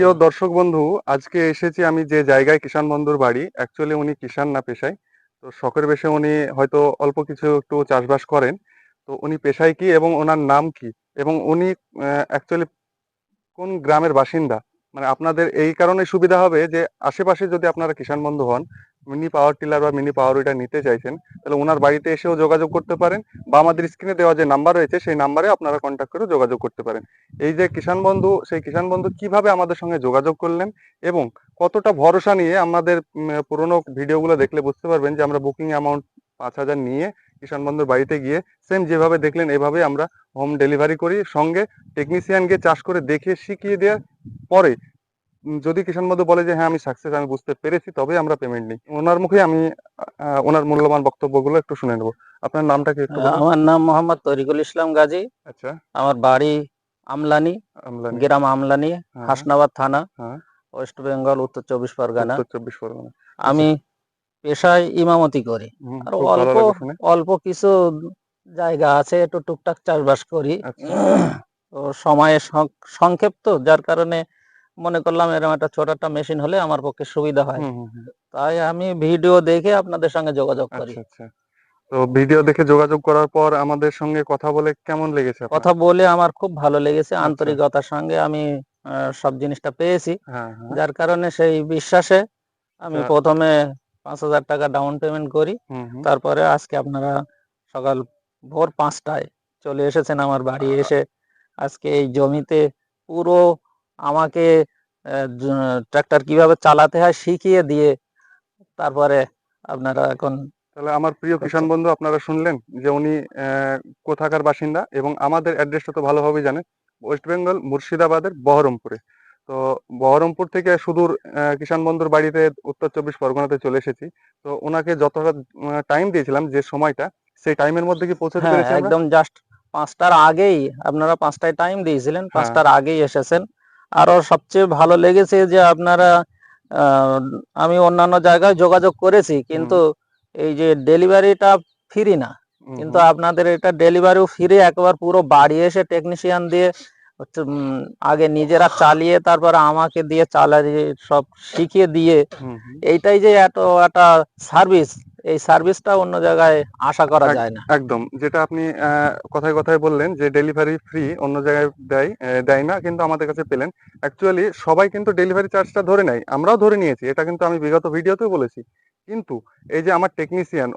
প্রিয় দর্শক বন্ধু, আজকে এসেছি আমি যে জায়গায় কিষান বন্ধুর বাড়ি। অ্যাকচুয়ালি উনি কিষান না পেশায়। তো শখের বেশে উনি হয়তো অল্প কিছু একটু চাষবাস করেন। তো উনি পেশায় কি এবং ওনার নাম কি? এবং উনি অ্যাকচুয়ালি কোন গ্রামের বাসিন্দা? মানে আপনাদের এই কারণে সুবিধা হবে যে আশেপাশে যদি আপনারা কিষান বন্ধু হন, মিনি পাওয়ার টিলার বা মিনি পাওয়ার উইডার নিতে চাইছেন, তাহলে ওনার বাড়িতে এসেও যোগাযোগ করতে পারেন বা আমাদের স্ক্রিনে দেওয়া যে নাম্বার রয়েছে, সেই নাম্বারে আপনারা কন্ট্যাক্ট করে যোগাযোগ করতে পারেন। এই যে কিষান বন্ধু, সেই কিষান বন্ধু কীভাবে আমাদের সঙ্গে যোগাযোগ করলেন এবং কতটা ভরসা নিয়ে আমাদের পুরোনো ভিডিওগুলো দেখলে বুঝতে পারবেন যে আমরা বুকিং অ্যামাউন্ট পাঁচ হাজার নিয়ে কিষান বন্ধুর বাড়িতে গিয়ে সেম যেভাবে দেখলেন এভাবে আমরা হোম ডেলিভারি করি। সঙ্গে টেকনিশিয়ান গিয়ে চাষ করে দেখে শিখিয়ে দেওয়ার পরে যদি কিষাণ বন্ধু বলে যে হ্যাঁ আমি সাকসেস আমি বুঝতে পেরেছি তবে আমরা পেমেন্ট নিই। ওনার মুখে আমি ওনার মূল্যবান বক্তব্যগুলো একটু শুনে নেব। আপনার নামটা কি একটু আমার নাম মোহাম্মদ তরিকুল ইসলাম গাজী। আচ্ছা। আমার বাড়ি আমলানি আমলানি। গ্রাম আমলানি হ্যাঁ, হাসনাবাদ থানা হ্যাঁ। ওয়েস্ট বেঙ্গল উত্তর চব্বিশ পরগনা। উত্তর চব্বিশ পরগনা। আমি পেশায় ইমামতি করি। আর অল্প অল্প কিছু জায়গা আছে একটু টুকটাক চাষবাস করি। আচ্ছা। তো সময়ের সংক্ষেপ তো যার কারণে মনে করলাম এরকম একটা ছোট একটা মেশিন হলে আমার পক্ষে সুবিধা হয়। তাই আমি ভিডিও দেখে আপনাদের সঙ্গে যোগাযোগ করি। আচ্ছা আচ্ছা। তো ভিডিও দেখে যোগাযোগ করার পর আমাদের সঙ্গে কথা বলে কেমন লেগেছে কথা বলে আমার খুব ভালো লেগেছে। আন্তরিকতার সঙ্গে আমি সব জিনিসটা পেয়েছি। হ্যাঁ হ্যাঁ। যার কারণে সেই বিশ্বাসে আমি আচ্ছা। প্রথমে পাঁচ হাজার টাকা ডাউন পেমেন্ট করি। তারপরে আজকে আপনারা সকাল ভোর পাঁচটায় চলে এসেছেন আমার বাড়ি এসে। আজকে এই জমিতে পুরো আমাকে ট্রাক্টর কীভাবে চালাতে হয় শিখিয়ে দিয়ে তারপরে আপনারা এখন তাহলে আমার প্রিয় কিষান বন্ধু আপনারা শুনলেন যে উনি কোথাকার বাসিন্দা এবং আমাদের অ্যাড্রেসটা তো ভালোভাবেই জানেন। ওয়েস্ট বেঙ্গল মুর্শিদাবাদের বহরমপুরে। তো বহরমপুর থেকে সুদূর কিষান বন্ধুর বাড়িতে উত্তর চব্বিশ পরগনাতে চলে এসেছি। তো ওনাকে যতটা টাইম দিয়েছিলাম যে সময়টা সেই টাইমের মধ্যে কি পৌঁছতে হ্যাঁ পেরেছি একদম জাস্ট পাঁচটার আগেই আপনারা পাঁচটায় টাইম দিয়েছিলেন হ্যাঁ। পাঁচটার আগেই এসেছেন। আরও সবচেয়ে ভালো লেগেছে যে আপনারা আমি অন্যান্য জায়গায় যোগাযোগ করেছি কিন্তু এই যে ডেলিভারিটা ফ্রি না। কিন্তু আপনাদের এটা ডেলিভারিও ফ্রি একবার পুরো বাড়ি এসে টেকনিশিয়ান দিয়ে আগে নিজেরা চালিয়ে তারপর আমাকে দিয়ে চালিয়ে সব শিখিয়ে দিয়ে। এইটাই যে এত একটা সার্ভিস এই সার্ভিসটা অন্য জায়গায় আশা করা যায় না। একদম। যেটা আপনি কথায় কথায় বললেন যে ডেলিভারি ফ্রি অন্য জায়গায় দেয় দেয় না কিন্তু আমাদের কাছে পেলেন। অ্যাকচুয়ালি সবাই কিন্তু ডেলিভারি চার্জটা ধরে নেয়। আমরাও ধরে নিয়েছি এটা কিন্তু আমি বিগত ভিডিওতেও বলেছি। কিন্তু এই যে আমার টেকনিশিয়ান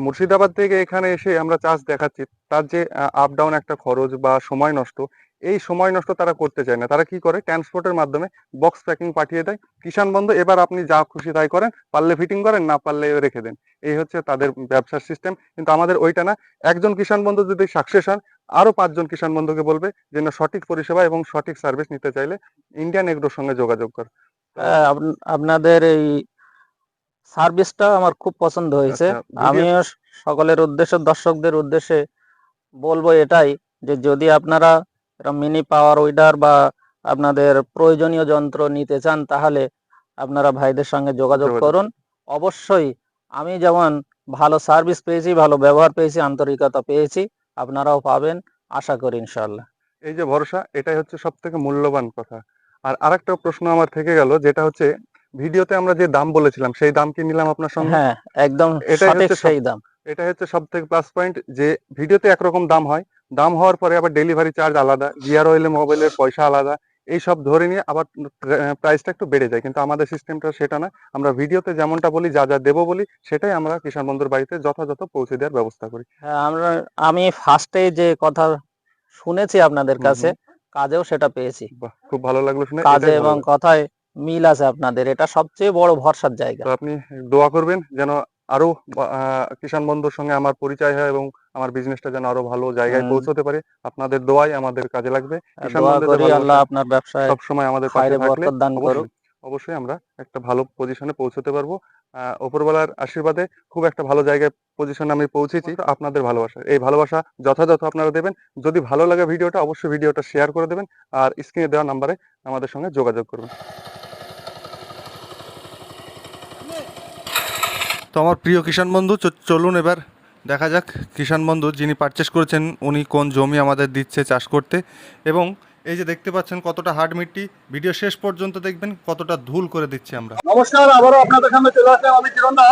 মুর্শিদাবাদ থেকে এখানে এসে আমরা চার্জ দেখাচ্ছি তার যে আপ ডাউন একটা খরচ বা সময় নষ্ট এই সময় নষ্ট তারা করতে চায় না। তারা কি করে? ট্রান্সপোর্টের মাধ্যমে বক্স প্যাকিং পাঠিয়ে দেয়। কিষান বন্ধু এবার আপনি যা খুশি তাই করেন। পারলে ফিটিং করেন না পারলে রেখে দেন। এই হচ্ছে তাদের ব্যবসার সিস্টেম কিন্তু আমাদের ওইটা না একজন কিষান বন্ধু যদি সাকসেস হন আরও পাঁচজন কিষান বন্ধুকে বলবে যে না সঠিক পরিষেবা এবং সঠিক সার্ভিস নিতে চাইলে ইন্ডিয়ান এগ্রোর সঙ্গে যোগাযোগ কর। হ্যাঁ, আপ- আপনাদের এই সার্ভিসটা আমার খুব পছন্দ হয়েছে। আচ্ছা, আমিও সকলের উদ্দেশ্যে দর্শকদের উদ্দেশ্যে বলব এটাই যে যদি আপনারা মিনি পাওয়ার উইডার বা আপনাদের প্রয়োজনীয় যন্ত্র নিতে চান তাহলে আপনারা ভাইদের সঙ্গে যোগাযোগ। করুন। অবশ্যই আমি যেমন ভালো সার্ভিস পেয়েছি ভালো ব্যবহার পেয়েছি আন্তরিকতা পেয়েছি আপনারাও পাবেন আশা করি ইনশাল্লাহ এই যে ভরসা এটাই হচ্ছে সব থেকে মূল্যবান কথা। আর আরেকটা প্রশ্ন আমার থেকে গেল যেটা হচ্ছে ভিডিওতে আমরা যে দাম বলেছিলাম সেই দাম কি নিলাম আপনার সঙ্গে? হ্যাঁ একদম এটাই হচ্ছে সেই দাম। এটা হচ্ছে সব থেকে প্লাস পয়েন্ট যে ভিডিওতে একরকম দাম হয় দাম হওয়ার পরে আবার ডেলিভারি চার্জ আলাদা গিয়ার অয়েলে মোবাইলের পয়সা আলাদা এই সব ধরে নিয়ে আবার প্রাইসটা একটু বেড়ে যায়। কিন্তু আমাদের সিস্টেমটা সেটা না আমরা ভিডিওতে যেমনটা বলি যা যা দেবো বলি সেটাই আমরা কিষান বন্ধুর বাড়িতে যথাযথ পৌঁছে দেওয়ার ব্যবস্থা করি। হ্যাঁ আমরা আমি ফার্স্টে যে কথা শুনেছি আপনাদের কাছে কাজেও সেটা পেয়েছি। খুব ভালো লাগল শুনে কাজে এবং কথায় মিল আছে আপনাদের এটা সবচেয়ে বড় ভরসার জায়গা। আপনি দোয়া করবেন যেন আরও কিষান বন্ধুর সঙ্গে আমার পরিচয় হয় এবং আমার বিজনেসটা যেন আরও ভালো জায়গায় পৌঁছতে পারে। আপনাদের দোয়াই আমাদের কাজে লাগবে। আল্লাহ আপনার ব্যবসায় সব সময় আমাদের পাশে থাকলে অবশ্যই আমরা একটা ভালো পজিশনে পৌঁছতে পারব। ওপরবেলার আশীর্বাদে খুব একটা ভালো জায়গায় পজিশনে আমি পৌঁছেছি আপনাদের ভালোবাসা। এই ভালোবাসা যথাযথ আপনারা দেবেন। যদি ভালো লাগে ভিডিওটা অবশ্যই ভিডিওটা শেয়ার করে দেবেন। আর স্ক্রিনে দেওয়া নাম্বারে আমাদের সঙ্গে যোগাযোগ করবেন। তো আমার প্রিয় কিষাণ বন্ধু চলুন এবার দেখা যাক। কিষাণ বন্ধু যিনি পারচেস করেছেন, উনি কোন জমি আমাদের দিচ্ছে চাষ করতে। এবং এই যে দেখতে পাচ্ছেন কতটা হার্ড মিট্টি, ভিডিও শেষ পর্যন্ত দেখবেন কতটা ধুল করে দিচ্ছি আমরা। নমস্কার, আবারও আপনাদের সামনে চলে আসলাম আমি কিরণদা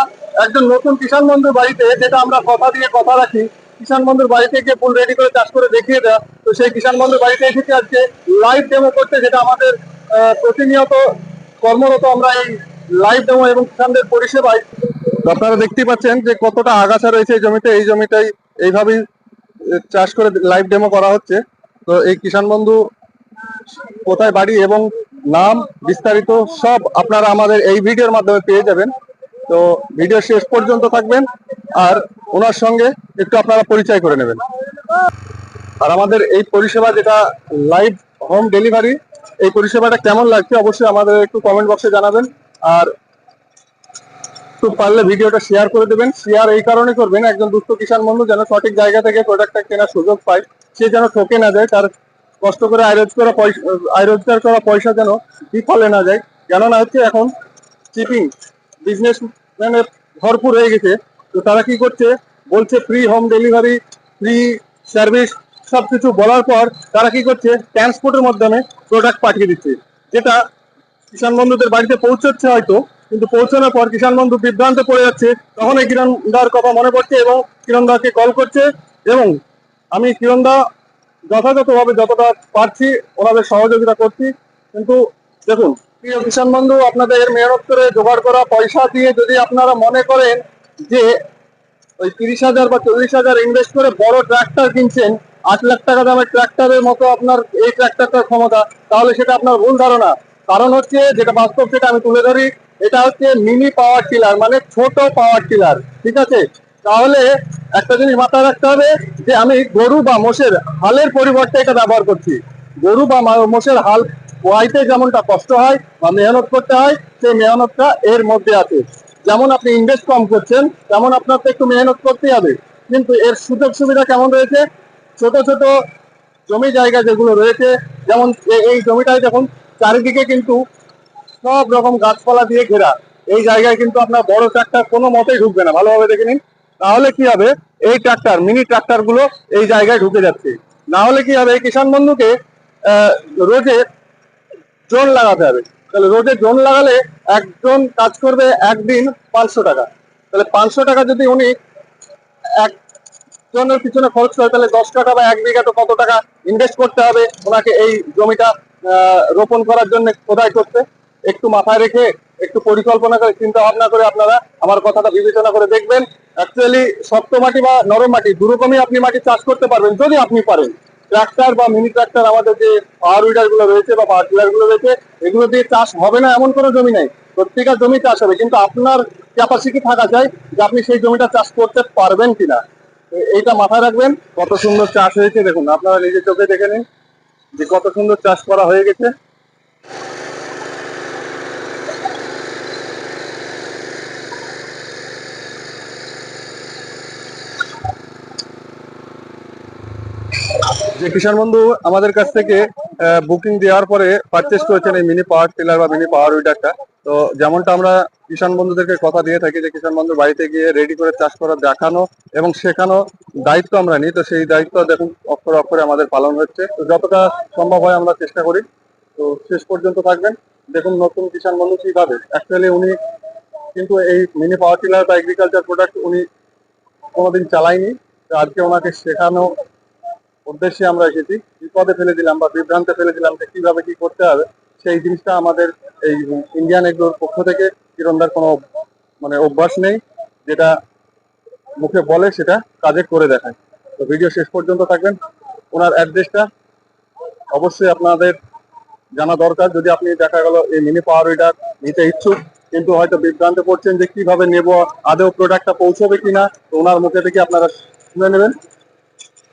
একজন নতুন কিষাণ বন্ধুর বাড়িতে, যেটা আমরা কথা দিয়ে কথা রাখি। কিষাণ বন্ধুর বাড়িতে গিয়ে ফুল রেডি করে চাষ করে দেখিয়ে দেওয়া তো সেই কিষাণ বন্ধুর বাড়িতে এসেছি আজকে। লাইভ ডেমো করতে, যেটা আমাদের প্রতিনিয়ত কর্মরত আমরা এই লাইভ ডেমো এবং কিষাণদের পরিষেবায় আপনারা দেখতেই পাচ্ছেন যে কতটা আগাছা রয়েছে এই জমিতে, এই জমিটাই এইভাবেই চাষ করে লাইভ ডেমো করা হচ্ছে। তো এই কিষাণ বন্ধু কোথায় বাড়ি এবং নাম বিস্তারিত সব আপনারা আমাদের এই ভিডিওর মাধ্যমে পেয়ে যাবেন। তো ভিডিও শেষ পর্যন্ত থাকবেন আর ওনার সঙ্গে একটু আপনারা পরিচয় করে নেবেন। আর আমাদের এই পরিষেবা যেটা লাইভ হোম ডেলিভারি এই পরিষেবাটা কেমন লাগছে অবশ্যই আমাদের একটু কমেন্ট বক্সে জানাবেন। আর একটু পারলে ভিডিওটা শেয়ার করে দেবেন। শেয়ার এই কারণে করবেন, একজন দুস্থ কিষাণ বন্ধু যেন সঠিক জায়গা থেকে প্রোডাক্টটা কেনার সুযোগ পায়। সে যেন ঠকে না যায়, তার কষ্ট করে আয় করা পয়সা, আয় রোজগার করা পয়সা যেন বিফলে না যায়। কেননা হচ্ছে এখন চিপিং বিজনেস ম্যানের ভরপুর হয়ে গেছে। তো তারা কি করছে? বলছে free home delivery free service সব কিছু বলার পর তারা কি করছে? ট্রান্সপোর্টের মাধ্যমে প্রোডাক্ট পাঠিয়ে দিচ্ছে। যেটা কিষাণ বন্ধুদের বাড়িতে পৌঁছচ্ছে হয়তো কিন্তু পৌঁছানোর পর কিষাণ বন্ধু বিভ্রান্তে পড়ে যাচ্ছে তখন এই কিরণদার কথা মনে পড়ছে এবং কিরণদাকে কল করছে এবং আমি কিরণদা যথাযথভাবে যতটা পারছি ওনাদের সহযোগিতা করছি। কিন্তু দেখুন, প্রিয় কিষাণ বন্ধু, আপনাদের মেহনত করে জোগাড় করা পয়সা দিয়ে যদি আপনারা মনে করেন যে ওই তিরিশ হাজার বা চল্লিশ হাজার ইনভেস্ট করে বড় ট্রাক্টর কিনছেন, আট লাখ টাকা দামের ট্রাক্টরের মতো আপনার এই ট্রাক্টরটার ক্ষমতা, তাহলে সেটা আপনার ভুল ধারণা। কারণ হচ্ছে যেটা বাস্তব সেটা আমি তুলে ধরি, এটা হচ্ছে মিনি পাওয়ার টিলার মানে ছোট পাওয়ার টিলার ঠিক আছে? তাহলে একটা জিনিস মাথায় রাখতে হবে যে আমি গরু বা মোষের হালের পরিবর্তে এটা ব্যবহার করছি। গরু বা মোষের হাল ওয়াইতে যেমনটা কষ্ট হয় বা মেহনত করতে হয়, সেই মেহনতটা এর মধ্যে আছে। যেমন আপনি ইনভেস্ট কম করছেন, তেমন আপনার তো একটু মেহনত করতে হবে। কিন্তু এর সুযোগ সুবিধা কেমন রয়েছে? ছোট ছোট জমি জায়গা যেগুলো রয়েছে, যেমন এই জমিটায় দেখুন চারিদিকে কিন্তু সব রকম গাছপালা দিয়ে ঘেরা। এই জায়গায় কিন্তু আপনার বড় ট্রাক্টর কোনো মতেই ঢুকবে না। ভালোভাবে দেখে নিন। তাহলে কি হবে? এই ট্রাক্টর মিনি ট্রাক্টরগুলো এই জায়গায় ঢুকে যাচ্ছে। না হলে কি হবে? কিষাণ বন্ধুকে রোজে ড্রোন লাগাতে হবে। তাহলে রোজে ড্রোন লাগালে একজন কাজ করবে একদিন পাঁচশো টাকা। তাহলে পাঁচশো টাকা যদি উনি এক জনের পিছনে খরচ করে, তাহলে দশ টাকা বা এক বিঘা তো কত টাকা ইনভেস্ট করতে হবে? ওনাকে এই জমিটা রোপণ করার জন্য কোথায় করতে একটু মাথায় রেখে একটু পরিকল্পনা করে চিন্তা ভাবনা করে আপনারা আমার কথাটা বিবেচনা করে দেখবেন। অ্যাকচুয়ালি শক্ত মাটি বা নরম মাটি, দুরকমই আপনি মাটি চাষ করতে পারবেন যদি আপনি পারেন। ট্রাক্টর বা মিনি ট্রাক্টর আমাদের যে পাওয়ার উইডারগুলো রয়েছে বা পাওয়ার টিলারগুলো রয়েছে, এগুলো দিয়ে চাষ হবে না এমন কোনো জমি নাই। প্রত্যেকের জমি চাষ হবে, কিন্তু আপনার ক্যাপাসিটি থাকা চাই যে আপনি সেই জমিটা চাষ করতে পারবেন কিনা? এইটা মাথায় রাখবেন। কত সুন্দর চাষ হয়েছে দেখুন, আপনারা নিজের চোখে দেখে নিন। যে কত সুন্দর চাষ করা হয়ে গেছে। যে কিষাণ বন্ধু আমাদের কাছ থেকে বুকিং দেওয়ার পরে পারচেস করেছেন এই মিনি পাওয়ার টিলার বা মিনি পাওয়ার উইডারটা তো যেমনটা আমরা কিষাণ বন্ধুদেরকে কথা দিয়ে থাকি যে কিষাণ বন্ধু বাড়িতে গিয়ে রেডি করে চাষ করা দেখানো এবং শেখানো দায়িত্ব আমরা নিই। তো সেই দায়িত্ব দেখুন, অক্ষরে অক্ষরে আমাদের পালন হচ্ছে। তো যতটা সম্ভব হয় আমরা চেষ্টা করি। তো শেষ পর্যন্ত থাকবেন। দেখুন নতুন কিষাণ বন্ধু কীভাবে। অ্যাকচুয়ালি উনি কিন্তু এই মিনি পাওয়ার টিলার বা এগ্রিকালচার প্রোডাক্ট উনি কোনোদিন চালায়নি। তো আজকে ওনাকে শেখানো উদ্দেশ্যে আমরা এসেছি। বিপদে ফেলে দিলাম বা বিভ্রান্তে ফেলে দিলাম যে কীভাবে কি করতে হবে। সেই জিনিসটা আমাদের এই ইন্ডিয়ান এগ্রোর পক্ষ থেকে কিরণদার কোনো মানে অভ্যাস নেই, যেটা মুখে বলে সেটা কাজে করে দেখায়। তো ভিডিও শেষ পর্যন্ত থাকবেন। ওনার অ্যাড্রেসটা অবশ্যই আপনাদের জানা দরকার। যদি আপনি দেখা গেল এই মিনি পাওয়ার উইডার নিতে ইচ্ছুক, কিন্তু হয়তো বিভ্রান্তে পড়ছেন যে কীভাবে নেব আদেও প্রোডাক্টটা পৌঁছবে কিনা, তো ওনার মুখে থেকে আপনারা শুনে নেবেন।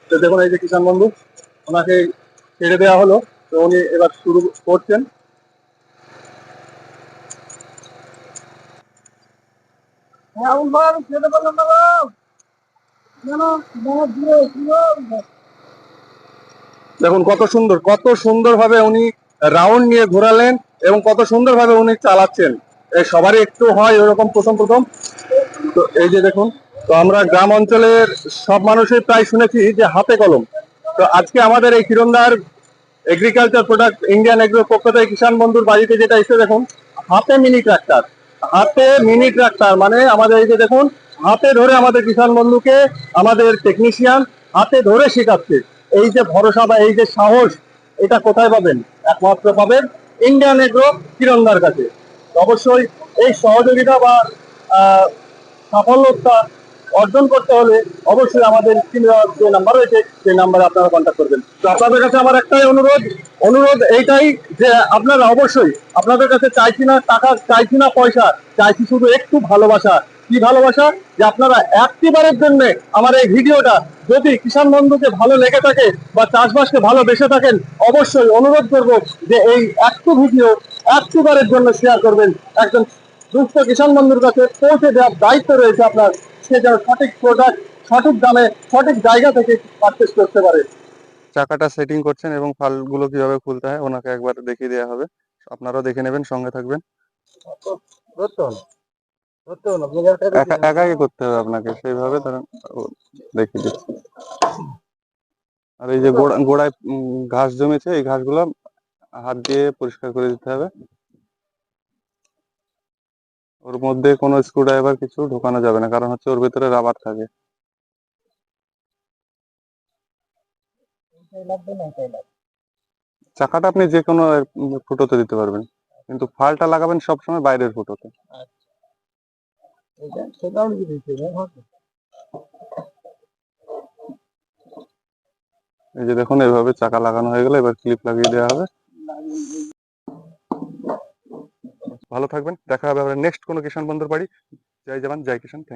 তো দেখুন, এই যে কিষাণ বন্ধু, ওনাকে ছেড়ে দেওয়া হলো, তো উনি এবার শুরু করছেন। দেখুন, কত সুন্দর কত সুন্দর ভাবে উনি রাউন্ড নিয়ে ঘোরালেন এবং কত সুন্দর ভাবে উনি চালাচ্ছেন। সবারই একটু হয় এরকম প্রথম প্রথম। তো এই যে দেখুন, তো আমরা গ্রাম অঞ্চলের সব মানুষই প্রায় শুনেছি যে হাতে কলম। তো আজকে আমাদের এই কিরণদার এগ্রিকালচার প্রোডাক্ট ইন্ডিয়ান এগ্রোর পক্ষ থেকে কিষাণ বন্ধুর বাড়িতে যেটা এসে দেখুন, হাতে মিনি ট্রাক্টর হাতে মিনি ট্রাক্টর মানে আমাদের এই যে দেখুন, হাতে ধরে আমাদের কিষাণ বন্ধুকে, আমাদের টেকনিশিয়ান হাতে ধরে শেখাচ্ছে। এই যে ভরসা বা এই যে সাহস, এটা কোথায় পাবেন? একমাত্র পাবেন ইন্ডিয়ান এগ্রো কিরণদার কাছে। অবশ্যই এই সহযোগিতা বা সাফল্যতা অর্জন করতে হলে অবশ্যই আমাদের স্ক্রিনে যে নাম্বার রয়েছে, সেই নাম্বারে আপনারা কন্ট্যাক্ট করবেন। তো আপনাদের কাছে আমার একটাই অনুরোধ অনুরোধ এইটাই যে আপনারা অবশ্যই আপনাদের কাছে চাইছি না টাকা, চাইছি না পয়সা, চাইছি শুধু একটু ভালোবাসা। কি ভালোবাসা? যে আপনারা একটিবারের জন্য আমার এই ভিডিওটা যদি কিষাণ বন্ধুকে ভালো লেগে থাকে বা চাষবাসকে ভালোবেসে থাকেন, অবশ্যই অনুরোধ করব যে এই একটু ভিডিও একটিবারের জন্য শেয়ার করবেন। একজন দুস্থ কিষাণ বন্ধুর কাছে পৌঁছে দেওয়ার দায়িত্ব রয়েছে আপনার। সে যেন সঠিক প্রোডাক্ট সঠিক দামে সঠিক জায়গা থেকে পারচেস করতে পারে। চাকাটা সেটিং করছেন এবং ফালগুলো কীভাবে খুলতে হয় ওনাকে একবার দেখিয়ে দেওয়া হবে। আপনারাও দেখে নেবেন সঙ্গে থাকবেন। একা একাই করতে হবে আপনাকে সেইভাবে ধরেন দেখিয়ে দিচ্ছি। আর এই যে গোড়া- গোড়ায় ঘাস জমেছে এই ঘাসগুলো হাত দিয়ে পরিষ্কার করে দিতে হবে। ওর মধ্যে কোনো স্ক্রুড্রাইভার কিছু ঢোকানো যাবে না কারণ হচ্ছে ওর ভিতরে রাবার থাকে। চাকাটা আপনি যে কোনো ফুটোতে দিতে পারবেন। কিন্তু ফালটা লাগাবেন সবসময় বাইরের ফুটোতে। এই যে দেখুন এভাবে চাকা লাগানো হয়ে গেলে এবার ক্লিপ লাগিয়ে দেওয়া হবে। ভালো থাকবেন। দেখা হবে আবার নেক্সট কোনো কিষাণ বন্ধুর বাড়ি। জয় জওয়ান, জয় কিষাণ থ্যাংক